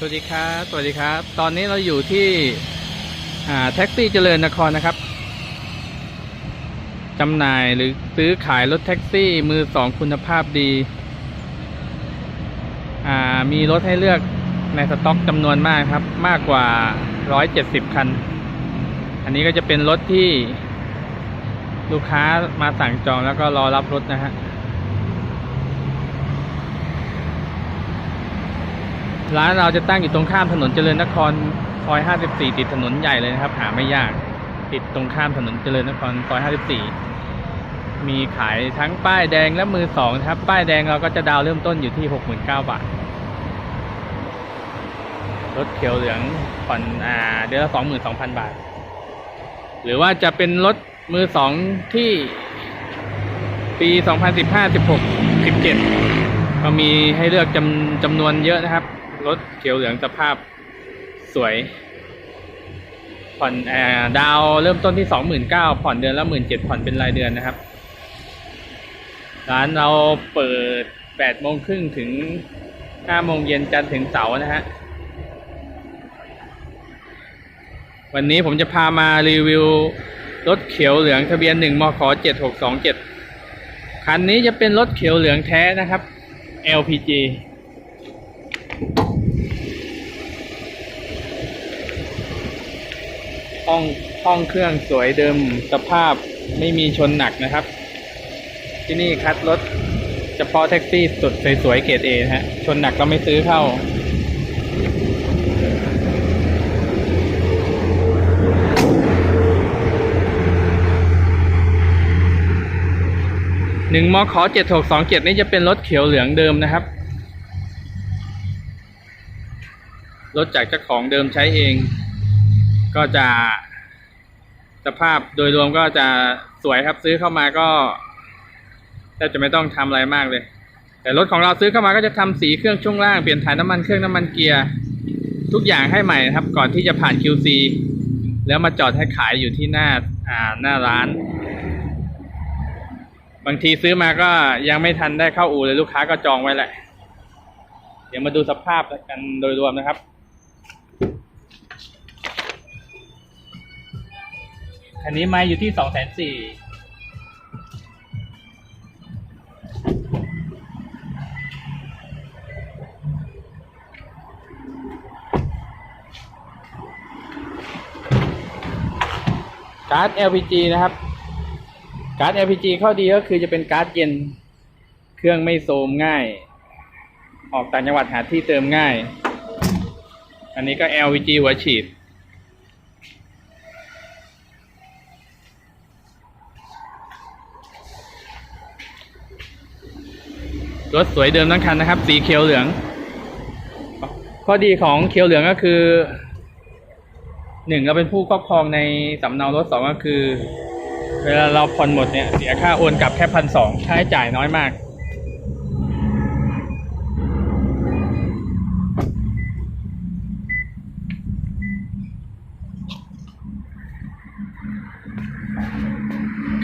สวัสดีครับ สวัสดีครับ ตอนนี้เราอยู่ที่แท็กซี่เจริญนครนะครับจำหน่ายหรือซื้อขายรถแท็กซี่มือสองคุณภาพดีอ่ามีรถให้เลือกในสต็อกจำนวนมากครับ มากกว่า 170 คัน อันนี้ก็จะเป็นรถที่ลูกค้ามาสั่งจองแล้วก็รอรับรถนะฮะ ร้านเราจะตั้งอยู่ตรงข้ามถนนเจริญนครซอย 54 ติดถนนใหญ่เลยนะครับ หาไม่ยาก ติดตรงข้ามถนนเจริญนครซอย 54 มีขายทั้งป้ายแดงและมือสองครับ ป้ายแดงเราก็จะดาวเริ่มต้นอยู่ที่ 69 บาท รถเขียวเหลืองผ่อนอ่าเดือนละ 22,000 บาท หรือว่าจะเป็นรถมือสองที่ปี 2015 16 17 ก็มีให้เลือกจำจำนวนเยอะนะครับ รถเขียวเหลืองสภาพสวย ผ่อนแอดาวเริ่มต้นที่สองหมื่นเก้าผ่อนเดือนละหมื่นเจ็ดผ่อนเป็นรายเดือนนะครับ ร้านเราเปิดแปดโมงครึ่งถึงห้าโมงเย็นจันทร์ถึงเสาร์นะฮะ วันนี้ผมจะพามารีวิวรถเขียวเหลืองทะเบียนหนึ่งมขเจ็ดหกสองเจ็ดคันนี้จะเป็นรถเขียวเหลืองแท้นะครับ LPG ห้องห้องเครื่องสวยเดิมสภาพไม่มีชนหนักนะครับ ที่นี่คัดรถเฉพาะแท็กซี่สุดสวยๆเกรดเอนฮะ ชนหนักก็ไม่ซื้อเข้าหนึ่งมอขเจ็ดหกสองเจ็ดนี่จะเป็นรถเขียวเหลืองเดิมนะครับ รถจากเจ้าของเดิมใช้เอง ก็จะสภาพโดยรวมก็จะสวยครับซื้อเข้ามาก็แทบจะไม่ต้องทำอะไรมากเลย แต่รถของเราซื้อเข้ามาก็จะทำสีเครื่องช่วงล่างเปลี่ยนถ่ายน้ำมันเครื่องน้ำมันเกียร์ทุกอย่างให้ใหม่ครับ ก่อนที่จะผ่าน QC แล้วมาจอดให้ขายอยู่ที่หน้าอ่าหน้าร้าน บางทีซื้อมาก็ยังไม่ทันได้เข้าอู่เลยลูกค้าก็จองไว้แหละ เดี๋ยวมาดูสภาพกันโดยรวมนะครับ คันนี้มาอยู่ที่สองแสนสี่การ์ด LPG นะครับ การ์ด LPG ข้อดีก็คือจะเป็นการ์ดเย็น เครื่องไม่โทรมง่าย ออกต่างจังหวัดหาที่เติมง่าย อันนี้ก็ LPG หัวฉีด รถสวยเดิมทั้งคันนะครับ สีเขียวเหลือง ข้อดีของเขียวเหลืองก็คือหนึ่งเราเป็นผู้ครอบครองในสำเนารถสองก็คือ เวลาเราผ่อนหมดเนี่ยเสียค่าโอนกลับแค่พันสองค่าใช้จ่ายน้อยมาก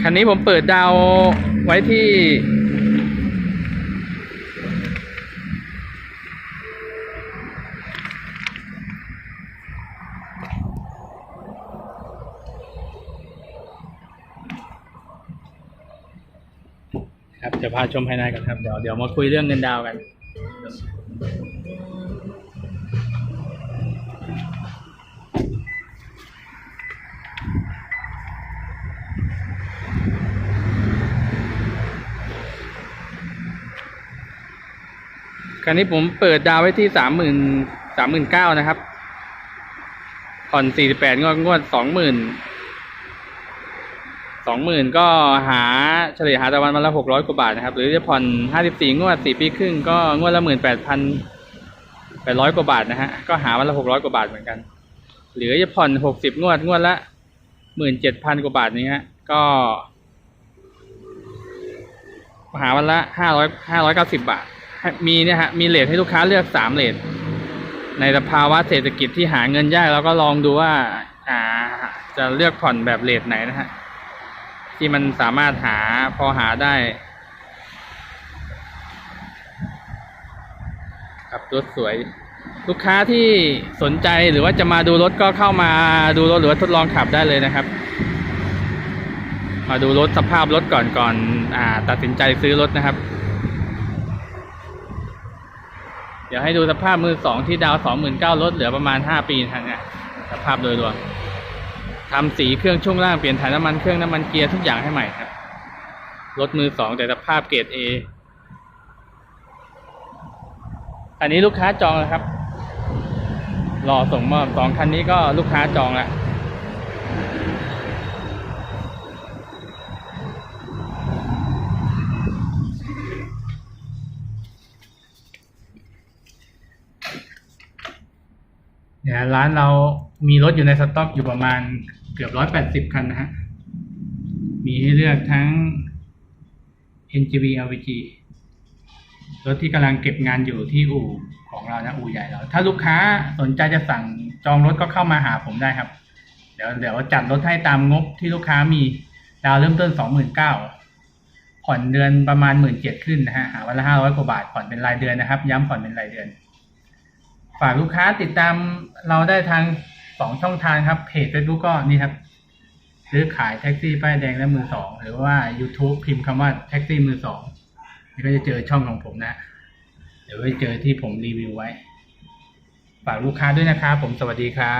คันนี้ผมเปิดดาวไว้ที่ ครับจะพาชมภายในกันครับ เดี๋ยวเดี๋ยวมาคุยเรื่องเงินดาวกันคราวนี้ผมเปิดดาวไว้ที่สามหมื่นสามหมื่นเก้านะครับ ผ่อนสี่สิบแปดงวดงวดสองหมื่น สองหมื่นก็หาเฉลี่ยหาตะวันวันละหกร้อยกว่าบาทนะครับ หรือจะผ่อนห้าสิบสี่งวดสี่ปีครึ่งก็งวดละหมื่นแปดพันแปดร้อยกว่าบาทนะฮะก็หาวันละหกร้อยกว่าบาทเหมือนกัน หรือจะผ่อนหกสิบงวดงวดละหมื่นเจ็ดพันกว่าบาทนี้ฮะก็หาวันละห้าร้อยห้าร้อยเก้าสิบบาท มีเนี่ยฮะมีเลทให้ลูกค้าเลือกสามเลทในสภาวะเศรษฐกิจที่หาเงินยากเราก็ลองดูว่าอ่าจะเลือกผ่อนแบบเลทไหนนะฮะ ที่มันสามารถหาพอหาได้ ครับรถสวย ลูกค้าที่สนใจหรือว่าจะมาดูรถก็เข้ามาดูรถหรือว่าทดลองขับได้เลยนะครับ มาดูรถสภาพรถก่อนก่อนอ่า ตัดสินใจซื้อรถนะครับ เดี๋ยวให้ดูสภาพมือสองที่ดาวสองหมื่นเก้ารถเหลือประมาณห้าปีทางเนี่ยสภาพโดยรวม ทำสีเครื่องช่วงล่างเปลี่ยนถ่ายน้ำมันเครื่องน้ำมันเกียร์ทุกอย่างให้ใหม่ครับรถมือสองแต่สภาพเกรดเออันนี้ลูกค้าจองแล้วครับ รอส่งมอบสองคันนี้ก็ลูกค้าจองแล้วเนี่ยร้านเรามีรถอยู่ในสต็อกอยู่ประมาณ เกือบร้อยแปดสิบคันนะฮะ มีให้เลือกทั้ง NGV LPG รถที่กำลังเก็บงานอยู่ที่อู่ของเรานะ อู่ใหญ่เรา ถ้าลูกค้าสนใจจะสั่งจองรถก็เข้ามาหาผมได้ครับ เดี๋ยวเดี๋ยวจัดรถให้ตามงบที่ลูกค้ามีดาวเริ่มต้นสองหมื่นเก้าผ่อนเดือนประมาณหมื่นเจ็ดขึ้นนะฮะหาวันละห้าร้อยกว่าบาทผ่อนเป็นรายเดือนนะครับ ย้ำผ่อนเป็นรายเดือน ฝากลูกค้าติดตามเราได้ทาง สองช่องทางครับเพจ Facebook ก็นี่ครับ ซื้อขายแท็กซี่ป้ายแดงและมือสองหรือว่า YouTube พิมพ์คำว่าแท็กซี่มือสองนี่ก็จะเจอช่องของผมนะ เดี๋ยวไปเจอที่ผมรีวิวไว้ ฝากลูกค้าด้วยนะครับผมสวัสดีครับ